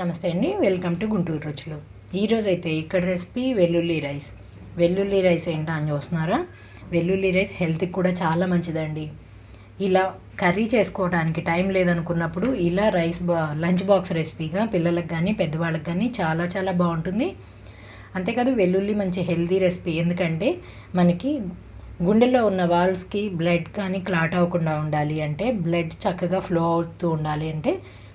నమస్తే అండి welcome to Guntur రుచులు. ఈరోజు అయితే ఇక్కడ రెసిపీ వెల్లుల్లి రైస్. వెల్లుల్లి రైస్ ఏంటా అని చూస్తున్నారా? వెల్లుల్లి రైస్ హెల్త్కి కూడా చాలా మంచిదండి. ఇలా కర్రీ చేసుకోవడానికి టైం లేదనుకున్నప్పుడు ఇలా రైస్ బా లంచ్ బాక్స్ రెసిపీగా పిల్లలకు కానీ పెద్దవాళ్ళకి కానీ చాలా చాలా బాగుంటుంది. అంతేకాదు వెల్లుల్లి మంచి హెల్తీ రెసిపీ. ఎందుకంటే మనకి గుండెల్లో ఉన్న వాల్స్కి బ్లడ్ కానీ క్లాట్ అవ్వకుండా ఉండాలి అంటే బ్లడ్ చక్కగా ఫ్లో అవుతూ ఉండాలి అంటే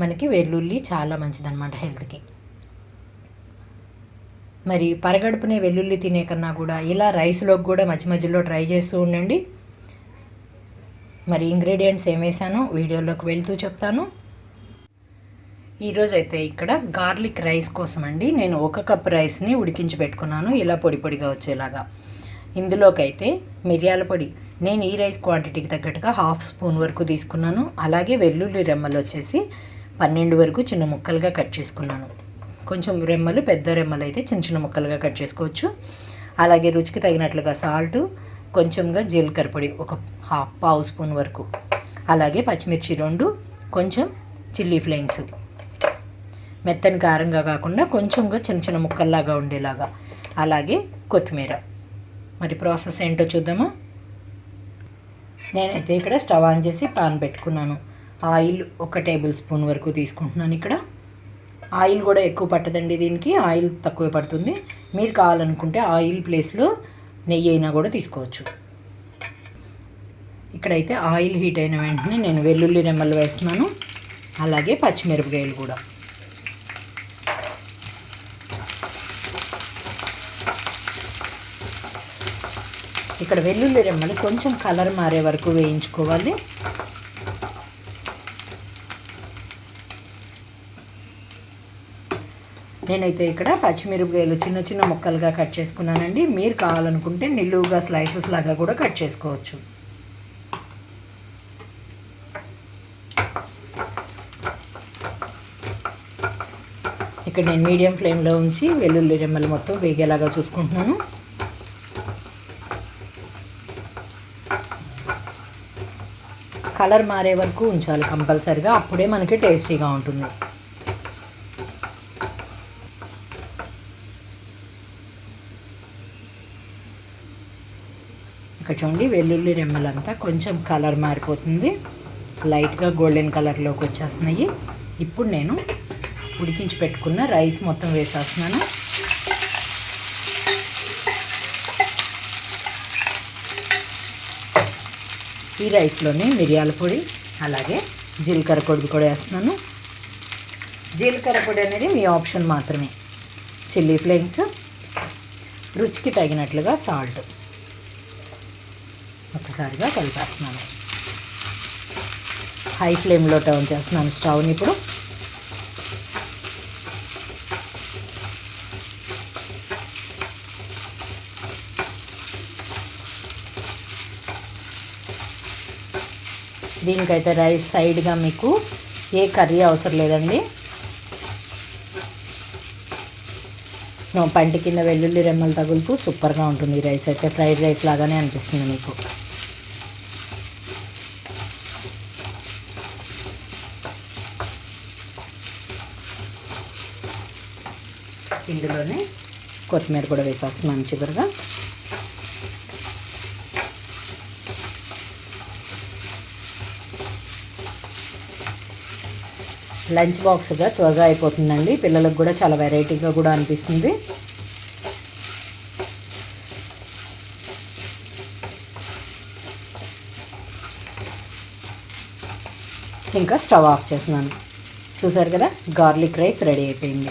మనకి వెల్లుల్లి చాలా మంచిదన్నమాట హెల్త్కి. మరి పరగడుపునే వెల్లుల్లి తినే కన్నా కూడా ఇలా రైస్లోకి కూడా మధ్య మధ్యలో ట్రై చేస్తూ ఉండండి. మరి ఇంగ్రీడియంట్స్ ఏం వేసానో వీడియోలోకి వెళ్తూ చెప్తాను. ఈరోజు అయితే ఇక్కడ గార్లిక్ రైస్ కోసం అండి నేను ఒక కప్ రైస్ని ఉడికించి పెట్టుకున్నాను. ఇలా పొడి పొడిగా వచ్చేలాగా. ఇందులోకి అయితే మిరియాల పొడి. నేను ఈ రైస్ క్వాంటిటీకి తగ్గట్టుగా హాఫ్ స్పూన్ వరకు తీసుకున్నాను. అలాగే వెల్లుల్లి రెమ్మలు వచ్చేసి పన్నెండు వరకు చిన్న ముక్కలుగా కట్ చేసుకున్నాను. కొంచెం రెమ్మలు పెద్ద రెమ్మలు అయితే చిన్న చిన్న ముక్కలుగా కట్ చేసుకోవచ్చు. అలాగే రుచికి తగినట్లుగా సాల్ట్ కొంచెంగా జీలకర్ర పొడి ఒక హాఫ్ పావు స్పూన్ వరకు. అలాగే పచ్చిమిర్చి రెండు కొంచెం చిల్లీ ఫ్లేక్స్. మెత్తని కారంగా కాకుండా కొంచెంగా చిన్న చిన్న ముక్కల్లాగా ఉండేలాగా. అలాగే కొత్తిమీర. మరి ప్రాసెస్ ఏంటో చూద్దామా? నేనైతే ఇక్కడ స్టవ్ ఆన్ చేసి పాన్ పెట్టుకున్నాను. ఆయిల్ ఒక టేబుల్ స్పూన్ వరకు తీసుకుంటున్నాను ఇక్కడ. ఆయిల్ కూడా ఎక్కువ పట్టదండి దీనికి ఆయిల్ తక్కువ పడుతుంది. మీరు కావాలనుకుంటే ఆయిల్ ప్లేస్లో నెయ్యి అయినా కూడా తీసుకోవచ్చు. ఇక్కడైతే ఆయిల్ హీట్ అయిన వెంటనే నేను వెల్లుల్లి రెమ్మలు వేస్తున్నాను. అలాగే పచ్చిమిరపకాయలు కూడా. ఇక్కడ వెల్లుల్లి రెమ్మలు కొంచెం కలర్ మారే వరకు వేయించుకోవాలి. నేనైతే ఇక్కడ పచ్చిమిరపకాయలు చిన్న చిన్న ముక్కలుగా కట్ చేసుకున్నానండి. మీరు కావాలనుకుంటే నిలువుగా స్లైసెస్ లాగా కూడా కట్ చేసుకోవచ్చు. ఇక్కడ నేను మీడియం ఫ్లేమ్లో ఉంచి వెల్లుల్లి రెమ్మలు మొత్తం వేగేలాగా చూసుకుంటున్నాను. కలర్ మారే వరకు ఉంచాలి కంపల్సరిగా. అప్పుడే మనకి టేస్టీగా ఉంటుంది. ఇక్కడ చూడండి వెల్లుల్లి రెమ్మలంతా కొంచెం కలర్ మారిపోతుంది. లైట్గా గోల్డెన్ కలర్లోకి వచ్చేస్తున్నాయి. ఇప్పుడు నేను ఉడికించి పెట్టుకున్న రైస్ మొత్తం వేసేస్తున్నాను. ఈ రైస్లోనే మిరియాల పొడి అలాగే జీలకర్ర పొడి కూడా వేస్తున్నాను. జీలకర్ర పొడి అనేది మీ ఆప్షన్ మాత్రమే. చిల్లీ ఫ్లేక్స్ రుచికి తగినట్లుగా సాల్ట్ ఒకసారిగా కలిపేస్తున్నాను. హై ఫ్లేమ్లో టర్న్ చేస్తున్నాను స్టవ్ని ఇప్పుడు. దీనికైతే రైస్ సైడ్గా మీకు ఏ కర్రీ అవసరం లేదండి. పంటి కింద వెల్లుల్లి రెమ్మలు తగులుతూ సూపర్గా ఉంటుంది ఈ రైస్ అయితే. ఫ్రైడ్ రైస్ లాగానే అనిపిస్తుంది మీకు. ఇందులోనే కొత్తిమీర కూడా వేసేస్తున్నాను చివరిగా. లంచ్ బాక్స్గా త్వరగా అయిపోతుందండి. పిల్లలకు కూడా చాలా వెరైటీగా కూడా అనిపిస్తుంది. ఇంకా స్టవ్ ఆఫ్ చేస్తున్నాను. చూసారు కదా గార్లిక్ రైస్ రెడీ అయిపోయింది.